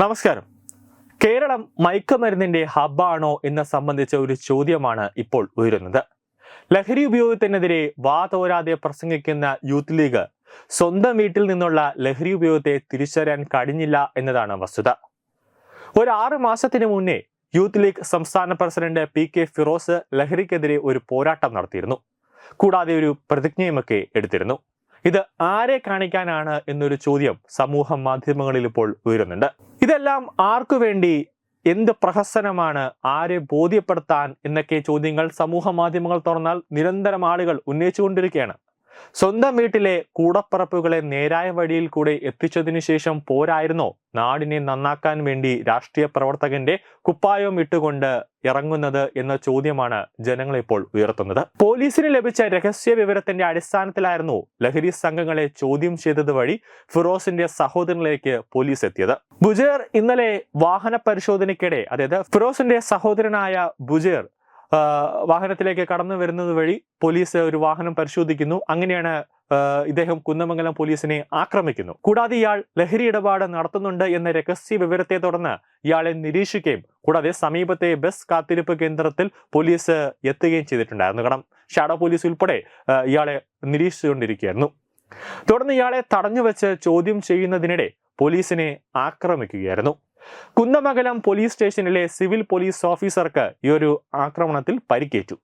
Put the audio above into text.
നമസ്കാരം. കേരളം മയക്കുമരുന്നിന്റെ ഹബ്ബാണോ എന്ന് സംബന്ധിച്ച ഒരു ചോദ്യമാണ് ഇപ്പോൾ ഉയരുന്നത്. ലഹരി ഉപയോഗത്തിനെതിരെ വാതോരാതെ പ്രസംഗിക്കുന്ന യൂത്ത് ലീഗ് സ്വന്തം വീട്ടിൽ നിന്നുള്ള ലഹരി ഉപയോഗത്തെ തിരിച്ചറിയാൻ കഴിഞ്ഞില്ല എന്നതാണ് വസ്തുത. ഒരു ആറ് മാസത്തിന് മുന്നേ യൂത്ത് ലീഗ് സംസ്ഥാന പ്രസിഡന്റ് പി കെ ഫിറോസ് ലഹരിക്കെതിരെ ഒരു പോരാട്ടം നടത്തിയിരുന്നു. കൂടാതെ ഒരു പ്രതിജ്ഞയുമൊക്കെ എടുത്തിരുന്നു. ഇത് ആരെ കാണിക്കാനാണ് എന്നൊരു ചോദ്യം സമൂഹ മാധ്യമങ്ങളിൽ ഇപ്പോൾ ഉയരുന്നുണ്ട്. ഇതെല്ലാം ആർക്കു വേണ്ടി? എന്ത് പ്രഹസനമാണ്? ആരെ ബോധ്യപ്പെടുത്താൻ? എന്നൊക്കെ ചോദ്യങ്ങൾ സമൂഹ മാധ്യമങ്ങൾ തുറന്നാൽ നിരന്തരം ആളുകൾ ഉന്നയിച്ചുകൊണ്ടിരിക്കുകയാണ്. സ്വന്തം വീട്ടിലെ കൂടപ്പറപ്പുകളെ നേരായ വഴിയിൽ കൂടെ എത്തിച്ചതിനു ശേഷം പോരായിരുന്നോ. നാടിനെ നന്നാക്കാൻ വേണ്ടി രാഷ്ട്രീയ പ്രവർത്തകന്റെ കുപ്പായം ഇട്ടുകൊണ്ട് ഇറങ്ങുന്നത് എന്ന ചോദ്യമാണ് ജനങ്ങൾ ഇപ്പോൾ ഉയർത്തുന്നത്. പോലീസിന് ലഭിച്ച രഹസ്യ വിവരത്തിന്റെ അടിസ്ഥാനത്തിലായിരുന്നു ലഹരി സംഘങ്ങളെ ചോദ്യം ചെയ്തത് വഴി ഫിറോസിന്റെ സഹോദരനിലേക്ക് പോലീസ് എത്തിയത്. ബുജേർ ഇന്നലെ വാഹന പരിശോധനയ്ക്കിടെ അതായത് ഫിറോസിന്റെ സഹോദരനായ ബുജേർ വാഹനത്തിലേക്ക് കടന്നു വരുന്നത് വഴി പോലീസ് ഒരു വാഹനം പരിശോധിക്കുന്നു. അങ്ങനെയാണ് ഇദ്ദേഹം കുന്നമംഗലം പോലീസിനെ ആക്രമിക്കുന്നു. കൂടാതെ ഇയാൾ ലഹരി ഇടപാട് നടത്തുന്നുണ്ട് എന്ന രഹസ്യ വിവരത്തെ തുടർന്ന് ഇയാളെ നിരീക്ഷിക്കുകയും കൂടാതെ സമീപത്തെ ബസ് കാത്തിരിപ്പ് കേന്ദ്രത്തിൽ പോലീസ് എത്തുകയും ചെയ്തിട്ടുണ്ടായിരുന്നു. കാരണം ഷാഡോ പോലീസ് ഉൾപ്പെടെ ഇയാളെ നിരീക്ഷിച്ചുകൊണ്ടിരിക്കുകയായിരുന്നു. തുടർന്ന് ഇയാളെ തടഞ്ഞു വെച്ച് ചോദ്യം ചെയ്യുന്നതിനിടെ പോലീസിനെ ആക്രമിക്കുകയായിരുന്നു. കുന്നമംഗലം പോലീസ് സ്റ്റേഷനിലെ സിവിൽ പോലീസ് ഓഫീസർക്ക് ഈ ഒരു ആക്രമണത്തിൽ പരിക്കേറ്റു.